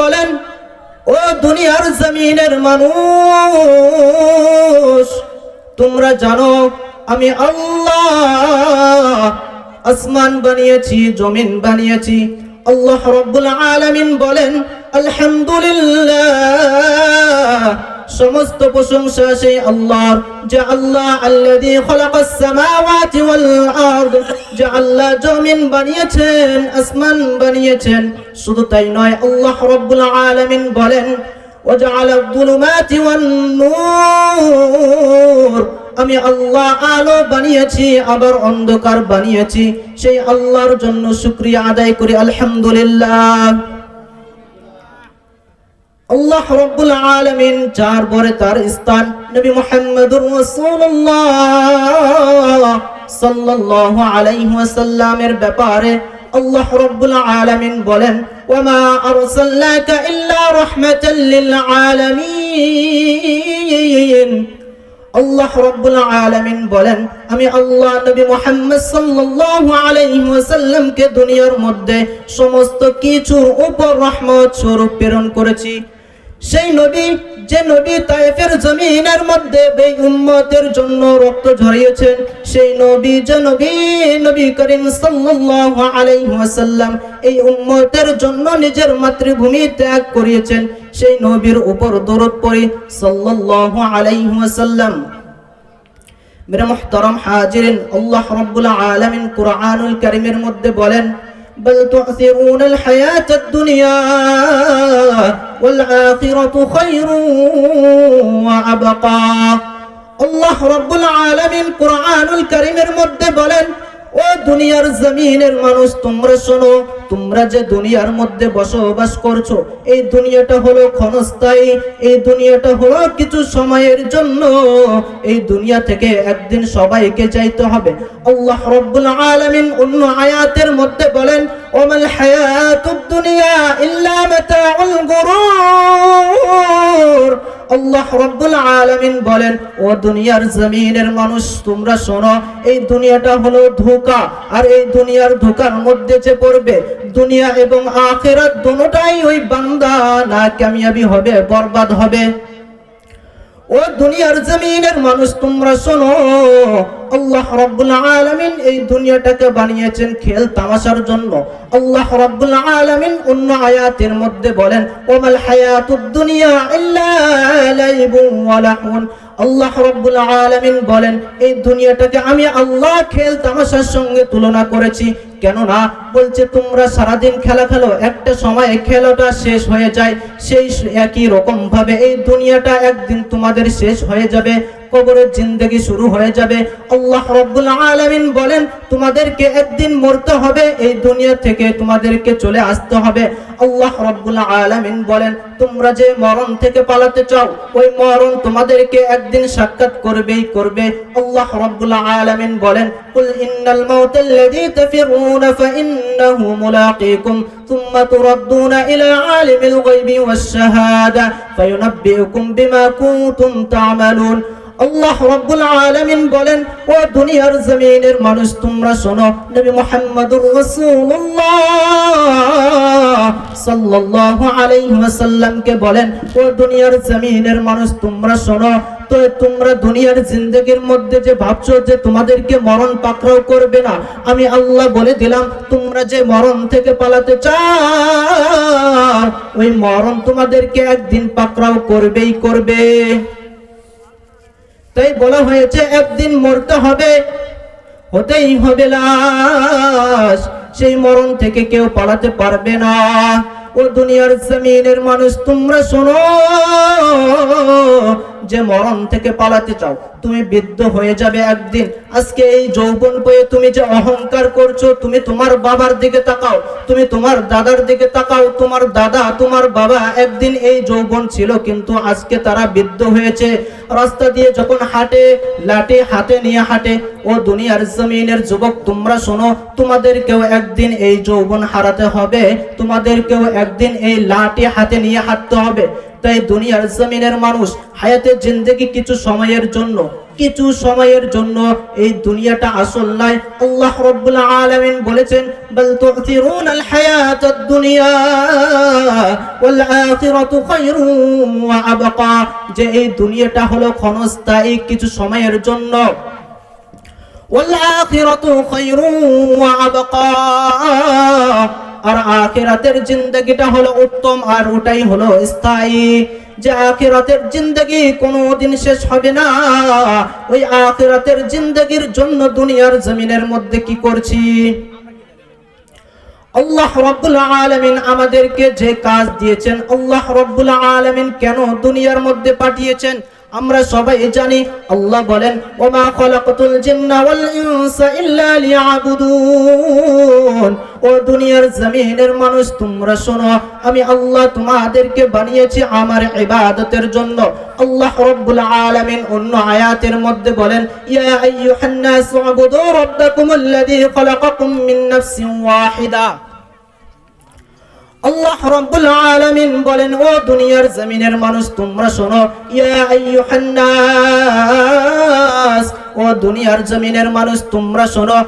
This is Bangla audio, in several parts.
বলেন, ও দুনিয়ার জমিনের মানুষ, তোমরা জানো, আমি আল্লাহ আসমান বানিয়েছি, জমিন বানিয়েছি। আল্লাহ রব্বুল আলামিন বলেন, আলহামদুলিল্লাহ সমস্ত প্রশংসা সেই আল্লাহর যে আল্লাহ আল্লাযী খালাকাস সামাওয়াতি ওয়াল আরদ যে আল্লাহ জমিন বানিয়েছেন আসমান বানিয়েছেন শুধু তাই নয় আল্লাহ রব্বুল আলামিন বলেন وجعل الظلمات والنور আমি আল্লাহ আলো বানিয়েছি আবার অন্ধকার বানিয়েছি সেই আল্লাহর জন্য শুকরিয়া আদায় করি আলহামদুলিল্লাহ আল্লাহ রব্বুল আলামিন চার পরে তার স্থান নবী মুহাম্মদুর রাসূলুল্লাহ সাল্লাল্লাহু আলাইহি ওয়াসাল্লামের ব্যাপারে আল্লাহ রব্বুল আলামিন বলেন, ওয়ামা আরসালনাকা ইল্লা রাহমাতাল লিল আলামিন। আল্লাহ রব্বুল আলামিন বলেন, আমি আল্লাহ নবী মুহাম্মদ সাল্লাল্লাহু আলাইহি ওয়াসাল্লামকে দুনিয়ার মধ্যে সমস্ত কিছুর উপর রহমত স্বরূপ প্রেরণ করেছি। সেই নবী, যে নবী তায়েফের জমিনের মধ্যে বেই উম্মতের জন্য রক্ত ঝরিয়েছেন, সেই নবী, যে নবী নবী করিম সাল্লাল্লাহু আলাইহি ওয়াসাল্লাম এই উম্মতের জন্য নিজের মাতৃভূমি ত্যাগ করিয়েছেন, সেই নবীর উপর দরদ পড়ে সাল্লাল্লাহু আলাইহি ওয়াসাল্লাম। মেরে মুহতারাম হাজিরিন, আল্লাহ রাব্বুল আলামিন কুরআনুল কারীমের মধ্যে বলেন, বল তুসিরুনাল হায়াতাদ দুনিয়া والآخرة خير وأبقى আল্লাহ রব্বুল আলামিন কুরআনুল কারীমের মধ্যে বলেন ও দুনিয়ার জমিনের মানুষ তোমরা শোনো তোমরা যে দুনিয়ার মধ্যে বসবাস করছ, এই দুনিয়াটা হলো ক্ষণস্থায়ী, এই দুনিয়াটা হলো কিছু সময়ের জন্য। এই দুনিয়া থেকে একদিন সবাইকে যাইতে হবে। আল্লাহ রব্বুল আলামিন অন্য আয়াতের মধ্যে বলেন, ওমাল হায়াতুদ দুনিয়া ইল্লা মাতাউল গুরুর। আল্লাহ রব্বুল আলামিন বলেন, ও দুনিয়ার জমিনের মানুষ, তোমরা শোনো, এই দুনিয়াটা হলো ধোঁকা। আর এই দুনিয়ার ধোঁকার মধ্যে যে পড়বে দুনিয়া এবং আখেরাত দুটোটাই ওই বান্দা না কামিয়াবি হবে, বরবাদ হবে। ও দুনিয়ার জমিনের মানুষ, তোমরা শোনো, আল্লাহ রাব্বুল আলামিন এই দুনিয়াটাকে বানিয়েছেন খেল তামাশার জন্য। আল্লাহ রাব্বুল আলামিন অন্য আয়াতের মধ্যে বলেন, ওমাল হায়াতুদ দুনিয়া ইল্লা লাইবুন ওয়া আল্লাহ রব্বুল আলামিন বলেন, এই দুনিয়াটাকে আমি আল্লাহ খেল তামাশার সঙ্গে তুলনা করেছি। কেননা বলছে, তোমরা সারাদিন খেলা খেলো, একটা সময় খেলাটা শেষ হয়ে যায়। সেই একই রকম ভাবে এই দুনিয়াটা একদিন তোমাদের শেষ হয়ে যাবে। কবরের জিন্দগি শুরু হয়ে যাবে আল্লাহ রব্বুল আলামিন বলেন তোমাদেরকে একদিন মরতে হবে এই দুনিয়া থেকে তোমাদেরকে চলে আসতে হবে আল্লাহ রব্বুল আলামিন বলেন তোমরা যে মরণ থেকে পালাতে চাও ওই মরণ তোমাদেরকে একদিন সাক্ষাৎ করবেই করবে আল্লাহ রব্বুল আলামিন বলেন কুল ইন্নাল মাউতাল্লাযী তাফিরুনা ফাইন্নাহু মুলাকীকুম ثم تردون إلى عالم الغيب والشهادة فينبئكم بما كنتم تعملون আল্লাহ রব্বুল আলামিন বলেন, ও দুনিয়ার জমিনের মানুষ, তোমরা শোনো, নবী মুহাম্মদুর রাসূলুল্লাহ সাল্লাল্লাহু আলাইহি ওয়াসাল্লামকে বলেন, ও দুনিয়ার জমিনের মানুষ, তোমরা শোনো, তো তোমরা দুনিয়ার জিন্দগির মধ্যে যে ভাবছ যে তোমাদেরকে মরণ পাকড়াও করবে না, আমি আল্লাহ বলে দিলাম, তোমরা যে মরণ থেকে পালাতে চাও, ওই মরণ তোমাদেরকে একদিন পাকড়াও করবেই করবে। তাই বলা হয়েছে, একদিন মরতে হবে, হতেই হবে লাশ। সেই মরণ থেকে কেউ পালাতে পারবে না। ও দুনিয়ার জমিনের মানুষ, তোমরা শোনো যে মরণ থেকে পালাতে চাও, তুমি বৃদ্ধ হয়ে যাবে একদিন। আজকে এই যৌবন পেয়ে তুমি যে অহংকার করছ, তুমি তোমার বাবার দিকে তাকাও, তুমি তোমার দাদার দিকে তাকাও, তোমার দাদা, তোমার বাবা একদিন এই যৌবন ছিল, কিন্তু আজকে তারা বৃদ্ধ হয়েছে। রাস্তা দিয়ে যখন হাঁটে, লাঠি হাতে নিয়ে হাঁটে, ও দুনিয়ার জমিনের যুবক, তোমরা শোনো, তোমাদেরকেও একদিন এই যৌবন হারাতে হবে, তোমাদেরকেও একদিন এই লাঠি হাতে নিয়ে হাঁটতে হবে। তাই দুনিয়ার জমিনের মানুষ হায়াতের জিন্দগি কিছু সময়ের জন্য, কিছু সময়ের জন্য এই দুনিয়াটা আসল নয় আল্লাহ রাব্বুল আলামিন বলেছেন, বল তু'থিরুনাল হায়াতাদ দুনিয়া ওয়াল আখিরাতু খায়রুন ওয়া আবকা। যে এই দুনিয়াটা হলো ক্ষণস্থায়ী কিছু সময়ের জন্য। ওয়াল আখিরাতু খায়রুন ওয়া আবকা। আর আখেরাতের জিন্দগিটা হলো উত্তম আর ওটাই হলো স্থায়ী। যে আখিরাতের জিন্দগি কোনোদিন শেষ হবে না, ওই আখেরাতের জিন্দগির জন্য দুনিয়ার জমিনের মধ্যে কি করছি? আল্লাহ রব্বুল আলামিন আমাদেরকে যে কাজ দিয়েছেন, আল্লাহ রব্বুল আলামিন কেন দুনিয়ার মধ্যে পাঠিয়েছেন? আমরা সবাই জানি, আল্লাহ বলেন, ওমা খলাকতুল জিন্না ওয়াল ইনসা ইল্লা লিয়াবুদুন। ও দুনিয়ার জমিনের মানুষ, তোমরা শোনো, আমি আল্লাহ তোমাদেরকে বানিয়েছি আমার ইবাদতের জন্য। আল্লাহ রব্বুল আলামিন অন্য আয়াতের মধ্যে বলেন, ইয়া আইয়ুহান নাস উবুদু রাব্বাকুমুল্লাযী খলাকাকুম মিন নাফসিন ওয়াহিদা। আল্লাহ রাব্বুল আলামিন বলেন, ও দুনিয়ার জমিনের মানুষ, তোমরা শোনো, ইয়া আইয়ুহান নাস ও দুনিয়ার জমিনের মানুষ, তোমরা শোনো,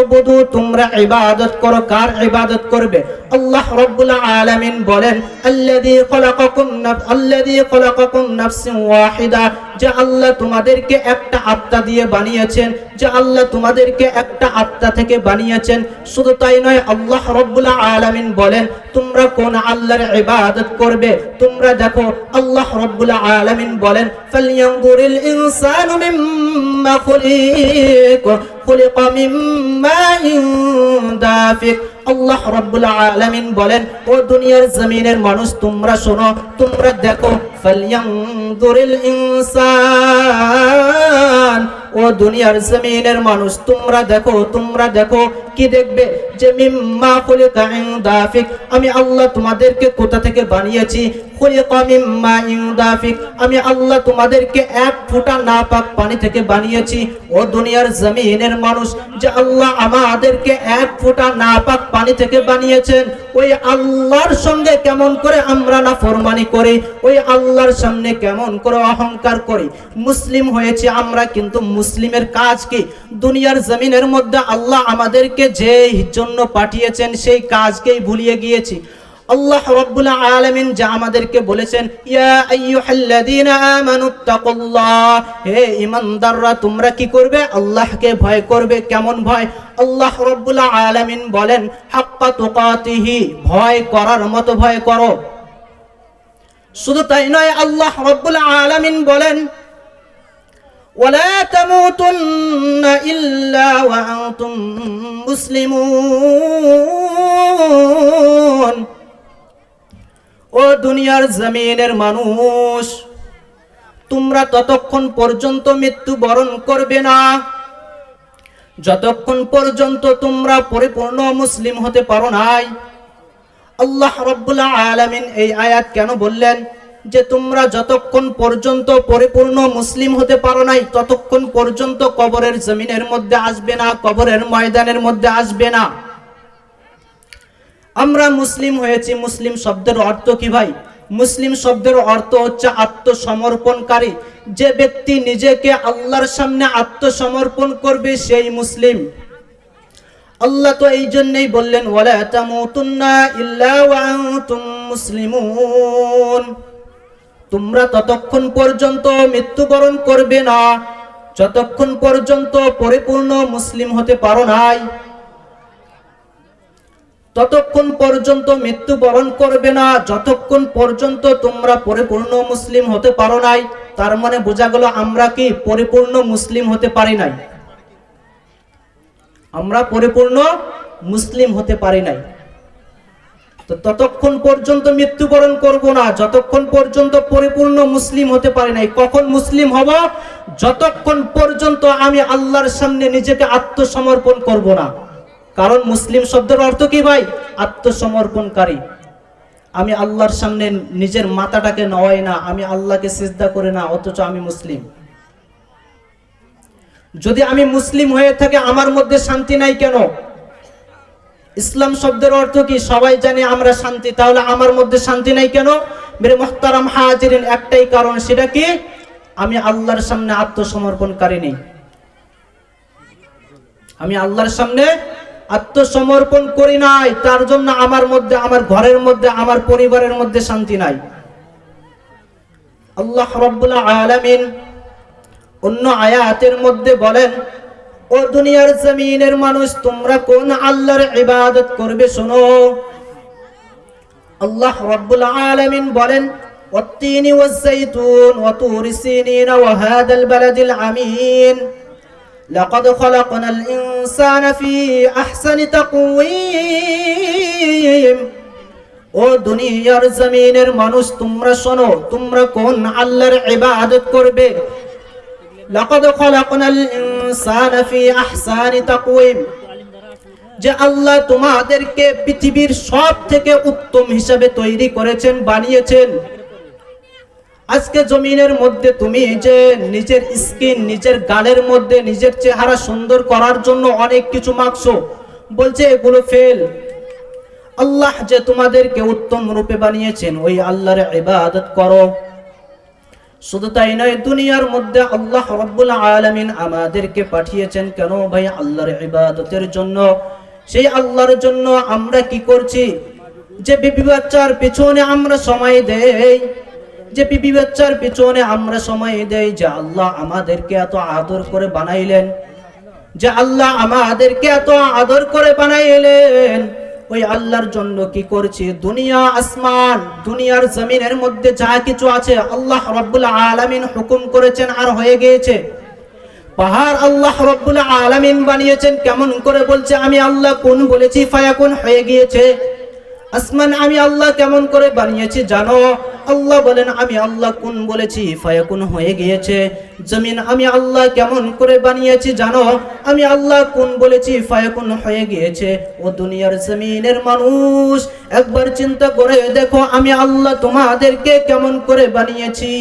উবুদু, তোমরা ইবাদত করো, কার ইবাদত করবে? আল্লাহ রাব্বুল আলামিন বলেন, আল্লাযী খলাকাকুম নাফ, আল্লাযী খলাকাকুম নাফসিন ওয়াহিদা যে আল্লাহ তোমাদেরকে একটা আত্মা দিয়ে বানিয়েছেন, যে আল্লাহ তোমাদেরকে একটা আত্মা থেকে বানিয়েছেন, শুধু তাই নয়, আল্লাহ রব্বুল আলামিন বলেন, তোমরা কোন আল্লাহর ইবাদত করবে? তোমরা দেখো, আল্লাহ রব্বুল আলামিন বলেন ফালয়ানজুরিল ইনসানু মিম্মা খুলিক খুলিক মিম্মা দাফিক আল্লাহ রব্বুল আলামিন বলেন, ও দুনিয়ার জমিনের মানুষ, তোমরা শোনো, তোমরা দেখো ফালয়ানজুরিল ইনসান। ও দুনিয়ার জমিনের মানুষ তোমরা দেখো তোমরা দেখো কি দেখবে? যে মিম্মা খুলিকা ইনদাফিক। আমি আল্লাহ তোমাদেরকে কোথা থেকে বানিয়েছি? খুলিকা মিম্মা ইনদাফিক। আমি আল্লাহ তোমাদেরকে এক ফোঁটা নাপাক পানি থেকে বানিয়েছি। ও দুনিয়ার জমিনের মানুষ, যে আল্লাহ আমাদেরকে এক ফোঁটা নাপাক পানি থেকে বানিয়েছেন। ওই আল্লাহর সঙ্গে কেমন করে আমরা না ফরমানি করি? ওই আল্লাহর সামনে কেমন করে অহংকার করি? মুসলিম হয়েছে আমরা, কিন্তু মুসলিমের কাজ কি? দুনিয়ার জমিনের মধ্যে আল্লাহ আমাদেরকে যে জন্য পাঠিয়েছেন, সেই কাজকেই ভুলিয়ে গিয়েছি। আল্লাহ রাব্বুল আলামিন যা আমাদেরকে বলেছেন হে ঈমানদাররা, তোমরা কি করবে? আল্লাহকে ভয় করবে? কেমন ভয়? আল্লাহ রাব্বুল আলামিন বলেন, হাক্কা তুকাতিহি ভয় করার মতো ভয় করো। শুধু তাই নয়, আল্লাহ রাব্বুল আলামিন বলেন ولا تموتن إلا وأنتم مسلمون ও দুনিয়ার জমিনের মানুষ তোমরা ততক্ষণ পর্যন্ত মৃত্যু বরণ করবে না যতক্ষণ পর্যন্ত তোমরা পরিপূর্ণ মুসলিম হতে পারো নাই আল্লাহ রব্বুল আলামিন এই আয়াত কেন বললেন যে তোমরা যতক্ষণ পর্যন্ত পরিপূর্ণ মুসলিম হতে পারো নাই, ততক্ষণ পর্যন্ত কবরের জমিনের মধ্যে আসবে না, কবরের ময়দানের মধ্যে আসবে না। আমরা মুসলিম হয়েছি, মুসলিম শব্দের অর্থ কি ভাই? মুসলিম শব্দের অর্থ হচ্ছে আত্মসমর্পণকারী। যে ব্যক্তি নিজেকে আল্লাহর সামনে আত্মসমর্পণ করবে, সেই মুসলিম। আল্লাহ তো এই জন্যই বললেন, ওয়ালা তামুতুন্না ইল্লা ওয়া আনতুম মুসলিমুন। তোমরা ততক্ষণ পর্যন্ত মৃত্যুবরণ করবে না। যতক্ষণ পর্যন্ত পরিপূর্ণ মুসলিম হতে পারো নাই, ততক্ষণ পর্যন্ত মৃত্যুবরণ করবে না। যতক্ষণ পর্যন্ত তোমরা পরিপূর্ণ মুসলিম হতে পারো নাই, তার মানে বোঝা গেল আমরা কি পরিপূর্ণ মুসলিম হতে পারি নাই। আমরা পরিপূর্ণ মুসলিম হতে পারি নাই। তো ততক্ষণ পর্যন্ত মৃত্যুবরণ করব না, যতক্ষণ পর্যন্ত পরিপূর্ণ মুসলিম হতে পারি নাই। কখন মুসলিম হব? যতক্ষণ পর্যন্ত আমি আল্লাহর সামনে নিজেকে আত্মসমর্পণ করব না। কারণ মুসলিম শব্দের অর্থ কি ভাই? আত্মসমর্পণকারী। আমি আল্লাহর সামনে নিজের মাথাটাকে নয় না, আমি আল্লাহকে সিজদা করে না, অথচ আমি মুসলিম। যদি আমি মুসলিম হয়ে থাকে, আমার মধ্যে শান্তি নাই কেন? ইসলাম শব্দের অর্থ কি? সবাই জানে আমরা শান্তি, তাহলে আমার মধ্যে শান্তি নাই কেন? মেরে মোহতারাম হাজিরিন, একটাই কারণ সেটা কি? আমি আল্লাহর সামনে আত্মসমর্পণকারী নেই। আমি আল্লাহর সামনে আত্মসমর্পণ করি নাই, তার জন্য আমার মধ্যে, আমার ঘরের মধ্যে, আমার পরিবারের মধ্যে শান্তি নাই। আল্লাহ রব্বুল আলামিন অন্য আয়াতের মধ্যে বলেন ও দুনিয়ার জমিনের মানুষ তোমরা কোন আল্লাহর ইবাদত করবে শোনো আল্লাহ রব্বুল আলামিন বলেন والتين والزيتون وطور سينين وهذا البلد العمين لقد خلقنا الإنسان في أحسن تقويم ও দুনিয়ার জমিনের মানুষ তোমরা শোনো তোমরা কোন আল্লাহর ইবাদত করবে লাকাদ খলাকনাল ইনসানা ফি আহসানি তাকওয়িম। যে আল্লাহ তোমাদেরকে পৃথিবীর সব থেকে উত্তম হিসাবে তৈরি করেছেন, বানিয়েছেন। আজকে জমিনের মধ্যে তুমি যে নিজের স্কিন, নিজের গালের মধ্যে নিজের চেহারা সুন্দর করার জন্য অনেক কিছু মাখছো, বলছে এগুলো ফেল। আল্লাহ যে তোমাদেরকে উত্তম রূপে বানিয়েছেন, ওই আল্লাহর ইবাদত করো। শুধু তাই নয়, দুনিয়ার মধ্যে আল্লাহ রব্বুল আলামিন আমাদেরকে পাঠিয়েছেন। কেন ভাই? আল্লাহর ইবাদতের জন্য। সেই আল্লাহর জন্য আমরা কি করছি? যে বিবি বাচ্চার পিছনে আমরা সময় দেই, যে বিবি বাচ্চার পিছনে আমরা সময় দেই, যে আল্লাহ আমাদেরকে এত আদর করে বানাইলেন, যে আল্লাহ আমাদেরকে এত আদর করে বানাইলেন। ওই আল্লাহর জন্য কি করছে? দুনিয়া আসমান, দুনিয়ার জমিনের মধ্যে যা কিছু আছে, আল্লাহ রব্বুল আলমিন হুকুম করেছেন আর হয়ে গিয়েছে। পাহাড় আল্লাহ রব্বুল আলমিন বানিয়েছেন, কেমন করে বলছে, আমি আল্লাহ কোন বলেছি, ফায়াকুন, হয়ে গিয়েছে। আসমান আমি আল্লাহ কেমন করে বানিয়েছি জানো? আল্লাহ বলেন, আমি আল্লাহ কোন বলেছি? ফায়াকুন হয়ে গিয়েছে। জমিন আমি আল্লাহ কেমন করে বানিয়েছি জানো? আমি আল্লাহ কোন বলেছি? ফায়াকুন হয়ে গিয়েছে। ও দুনিয়ার জমিনের মানুষ, একবার চিন্তা করে দেখো, আমি আল্লাহ তোমাদেরকে কেমন করে বানিয়েছি।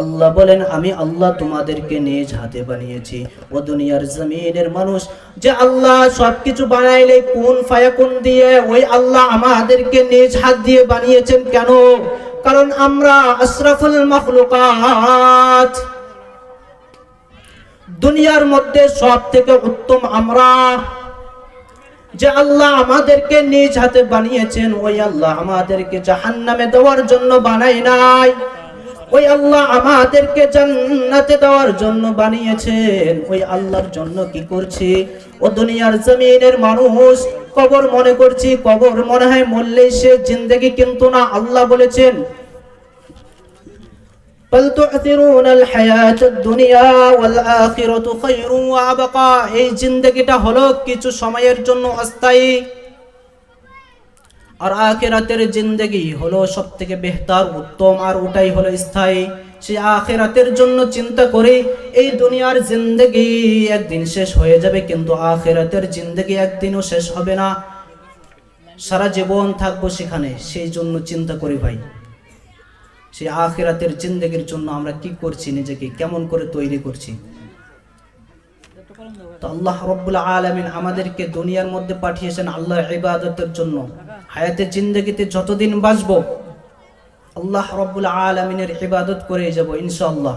আল্লাহ বলেন, আমি আল্লাহ তোমাদেরকে নিজ হাতে বানিয়েছি। ও দুনিয়ার জমিনের মানুষ, যে আল্লাহ সবকিছু বানাইলে কোন ফায়াকুন দিয়ে, ওই আল্লাহ আমাদেরকে নিজ হাত দিয়ে বানিয়েছেন কেন? কারণ আমরা আশরাফুল মখলুকাত। দুনিয়ার মধ্যে সব থেকে উত্তম আমরা, যে আল্লাহ আমাদেরকে নিজ হাতে বানিয়েছেন, ওই আল্লাহ আমাদেরকে জাহান্নামে দেওয়ার জন্য বানাই নাই। ওই আল্লাহ আমাদেরকে জান্নাতে দেওয়ার জন্য বানিয়েছেন ওই আল্লাহর জন্য কি করছি ও দুনিয়ার জমিনের মানুষ কবর মনে করছি কবর মনে হয় মরলেই সে জিন্দেগি কিন্তু না আল্লাহ বলেছেন بل تؤثرون الحياة الدنيا والآخرة خير وأبقى এই জিন্দেগিটা হলো কিছু সময়ের জন্য অস্থায়ী আর আখেরাতের জিন্দেগি হলো সব থেকে বেহতার, উত্তম আর ওটাই হলো স্থায়ী। সেই আখেরাতের জন্য চিন্তা করে এই দুনিয়ার জিন্দেগি একদিন শেষ হয়ে যাবে, কিন্তু আখেরাতের জিন্দেগি একদিনও শেষ হবে না। সারা জীবন থাকব সেখানে, সেই জন্য চিন্তা করি ভাই। সেই আখেরাতের জিন্দগির জন্য আমরা কি করছি, নিজেকে কেমন করে তৈরি করছি? তো আল্লাহ রব্বুল আলমিন আমাদেরকে দুনিয়ার মধ্যে পাঠিয়েছেন আল্লাহ ইবাদতের জন্য। হায়াতের জিন্দগিতে যতদিন বাঁচব আল্লাহ রব্বুল আলমিনের ইবাদত করে যাব ইনশাআল্লাহ।